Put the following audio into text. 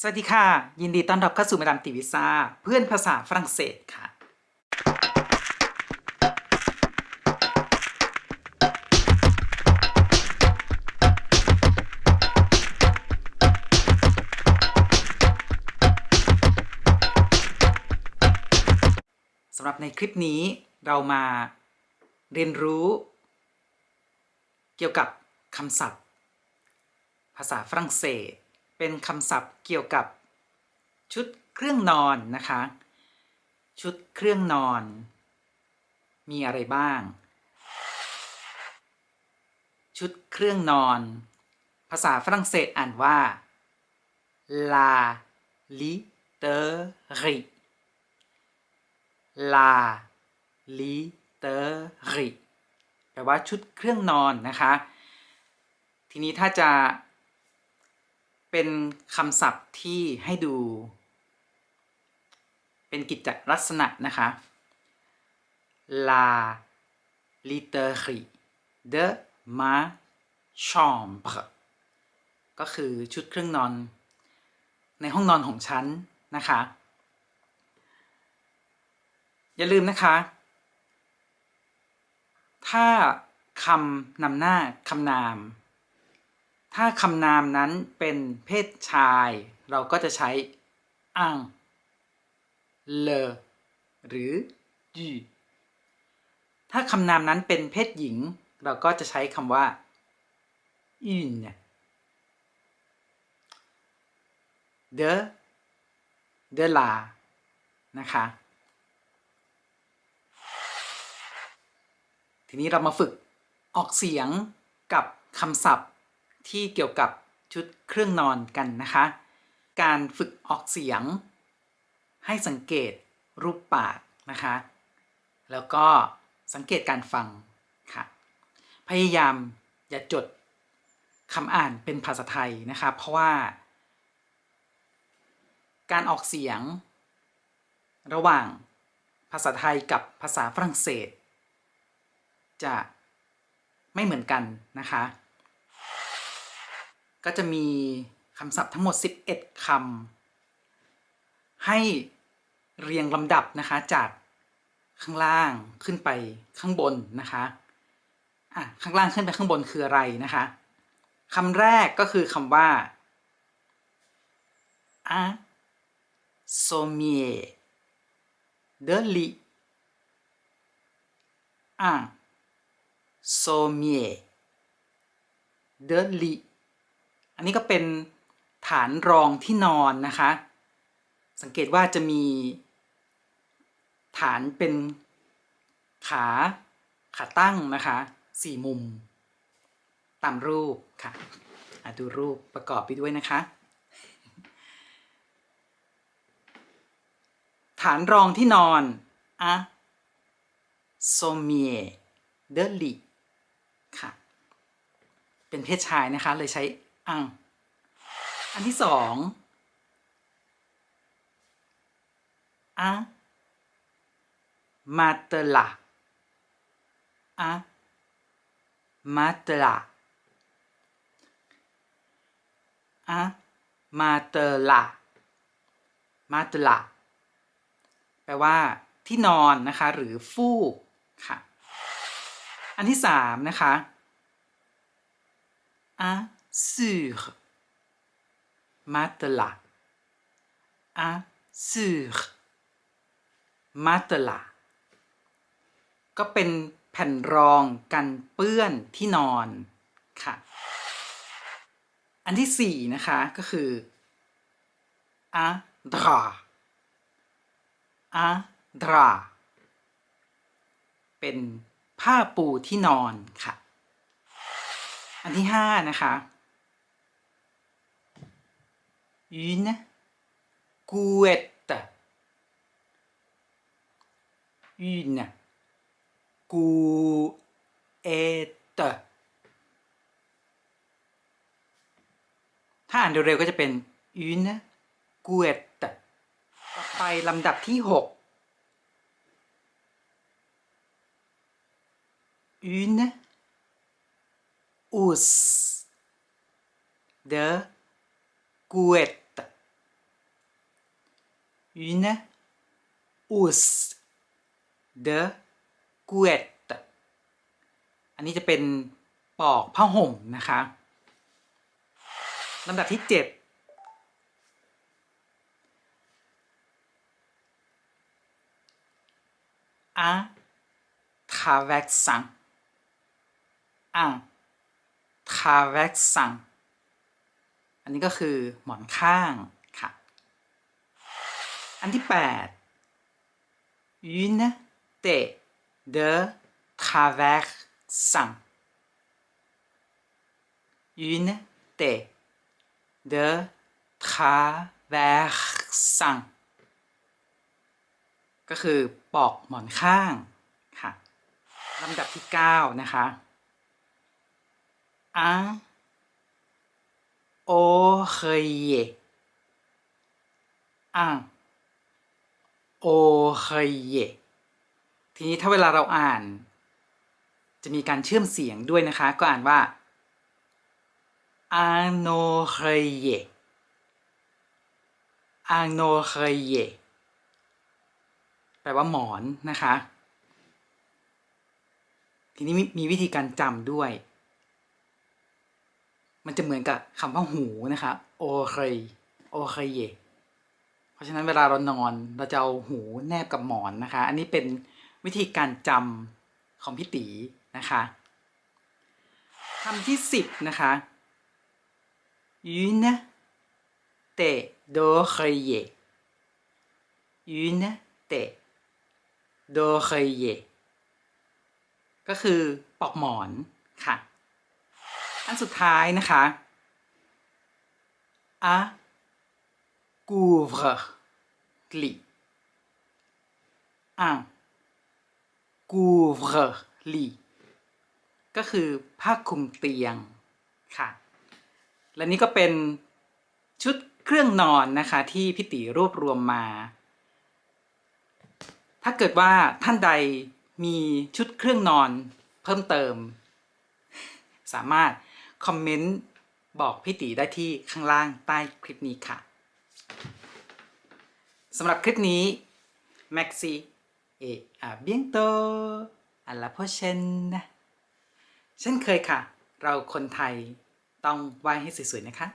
สวัสดีค่ะ ยินดีต้อนรับเข้าสู่มาดามติวิซาเพื่อนภาษาฝรั่งเศสค่ะ สำหรับในคลิปนี้เรามาเรียนรู้ เกี่ยวกับคำศัพท์ ภาษาฝรั่งเศส เป็นคำศัพท์เกี่ยวกับชุดเครื่องนอนนะคะ ชุดเครื่องนอน มีอะไรบ้าง ชุดเครื่องนอน ภาษาฝรั่งเศสอ่านว่า la literie la literie แปลว่าชุดเครื่องนอนนะคะ ทีนี้ถ้าจะ เป็นคำศัพท์ที่ให้ดู เป็นกิจลักษณะนะคะ la literie de ma chambre ก็คือชุดเครื่องนอน ในห้องนอนของฉันนะคะ อย่าลืมนะคะ ถ้าคำนำหน้าคำนาม ถ้าคำนามนั้นเป็นเพศชาย เราก็จะใช้ un le หรือ du ถ้าคำนามนั้นเป็นเพศหญิง เราก็จะใช้คำว่า une de de la นะคะ ทีนี้เรามาฝึกออกเสียงกับคำศัพท์ ที่เกี่ยวกับชุดเครื่องนอนกันนะคะ การฝึกออกเสียง ให้สังเกตรูปปากนะคะ แล้วก็สังเกตการฟังค่ะ พยายามอย่าจดคำอ่านเป็นภาษาไทยนะคะเพราะว่า การออกเสียง ระหว่างภาษาไทยกับภาษาฝรั่งเศส จะไม่เหมือนกันนะคะ ก็จะมีคำศัพท์ทั้งหมด 11 คำให้เรียงลำดับนะคะจากข้างล่างขึ้นไปข้างบนนะคะอะข้างล่างขึ้นไปข้างบนคืออะไรนะคะคำแรกก็คือคำว่า un sommier de lit un sommier de lit อั อันนี้ก็เป็นฐานรองที่นอนนะคะ สังเกตว่าจะมีฐานเป็นขาขาตั้งนะคะสี่มุม ตามรูปค่ะอะดูรูปประกอบไปด้วยนะคะ ฐานรองที่นอนอะโซเมียเดลิค่ะ เป็นเพศชายนะคะ เลยใช้ อังอันที่สองอะมาเตลาอะมาเตลาอะมาเตลามาเตลาแปลว่าที่นอนนะคะ หรือฟูกค่ะ อันที่สามนะคะ un sur matelas un sur matelas ก็เป็นแผ่นรองกันเปื้อนที่นอนค่ะ อันที่สี่นะคะก็คือ un drap un drap เป็นผ้าปูที่นอนค่ะ อันที่ห้านะคะ une couette une couette ถ้าอ่านเร็วๆก็จะเป็น une couette ต่อไปลำดับที่หก une housse de couette une housse de couette อันนี้จะเป็นปอกผ้าห่มนะคะลำดับที่เจ็ด un traversant un traversant อันนี้ก็คือหมอนข้างค่ะ อันที่แปด une tête de traversant une tête de traversant ก็คือปอกหมอนข้างค่ะลำดับที่ 9 นะคะ un oreiller un oreiller ทีนี้ถ้าเวลาเราอ่าน จะมีการเชื่อมเสียงด้วยนะคะ ก็อ่านว่า un oreiller un oreiller แปลว่าหมอนนะคะ ทีนี้มีมีวิธีการจำด้วย มันจะเหมือนกับคำว่าหูนะคะโอเคโอเคเยเพราะฉะนั้นเวลาเรานอนเราจะเอาหูแนบกับหมอนนะคะ อันนี้เป็นวิธีการจำของพี่ตีนะคะคำที่สิบนะคะ une tête d'oreiller une tête d'oreiller ก็คือปอกหมอนค่ะ อันสุดท้ายนะคะ a couvre lit un couvre lit ก็คือผ้าคลุมเตียงค่ะ และนี่ก็เป็นชุดเครื่องนอนนะคะที่พี่ตีรวบรวมมา ถ้าเกิดว่าท่านใดมีชุดเครื่องนอนเพิ่มเติม สามารถ คอมเมนต์บอกพี่ตีได้ที่ข้างล่างใต้คลิปนี้ค่ะสำหรับคลิปนี้ Maxi เออาเบียงโตอัลลาโพเชนเช่นเคยค่ะ เราคนไทยต้องไหว้ให้สวยๆนะคะ